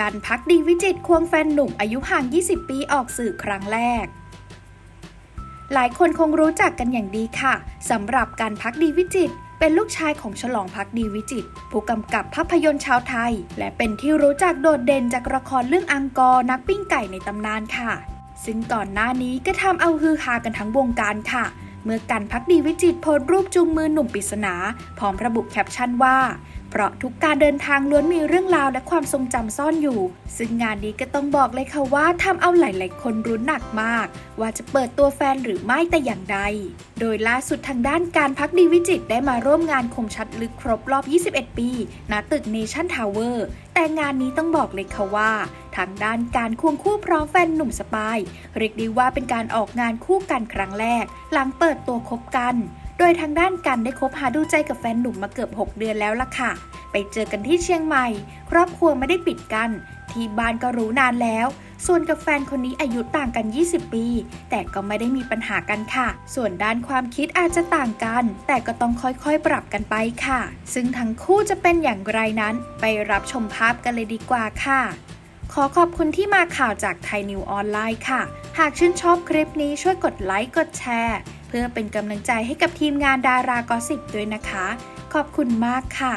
การพักดีวิจิตควงแฟนหนุ่มอายุห่าง 20 ปีออกสื่อครั้งแรก หลายคนคงรู้จักกันอย่างดีค่ะสำหรับการพักดีวิจิตเป็นลูกชายของฉลองพักดีวิจิต ผู้กำกับภาพยนตร์ชาวไทย และเป็นที่รู้จักโดดเด่นจากละครเรื่องอังกอร์นักปิ้งไก่ในตำนานค่ะ ซึ่งก่อนหน้านี้ก็ทำเอาฮือฮากันทั้งวงการค่ะ เมื่อกันพักดีวิจิตโพสรูปจูงมือหนุ่มปริศนา พร้อมระบุแคปชั่นว่า เพราะทุกการเดินทางล้วนมีเรื่องราวและความทรงจำซ่อนอยู่ ซึ่งงานนี้ก็ต้องบอกเลยค่ะว่าทำเอาหลายๆ คนรุ้นหนักมาก ว่าจะเปิดตัวแฟนหรือไม่แต่อย่างใด โดยล่าสุดทางด้านการพักดีวิจิตได้มาร่วมงานคมชัดลึกครบรอบ 21 ปี ณ ตึกเนชั่นทาวเวอร์ แต่งานนี้ต้องบอกเลยค่ะว่าทางด้านการควงคู่พร้อมแฟนหนุ่มสปายเรียกได้ว่าเป็นการออกงานคู่กันครั้งแรก หลังเปิดตัวคบกัน โดยทางด้านกันได้คบหาดูใจกับแฟนหนุ่มมาเกือบ 6 เดือนแล้วล่ะค่ะ ไปเจอกันที่เชียงใหม่ ครอบครัวไม่ได้ปิดกัน ที่บ้านก็รู้นานแล้ว ส่วนกับแฟนคนนี้อายุต่างกัน 20 ปี แต่ก็ไม่ได้มีปัญหากันค่ะ ส่วนด้านความคิดอาจจะต่างกัน แต่ก็ต้องค่อยๆปรับกันไปค่ะ ซึ่งทั้งคู่จะเป็นอย่างไรนั้น ไปรับชมภาพกันเลยดีกว่าค่ะขอขอบคุณที่มาข่าวจากไทยนิวออนไลน์ค่ะ หากชื่นชอบคลิปนี้ช่วยกดไลค์ กดแชร์ เพื่อเป็นกำลังใจให้กับทีมงานดารากอสิบด้วยนะคะ ขอบคุณมากค่ะ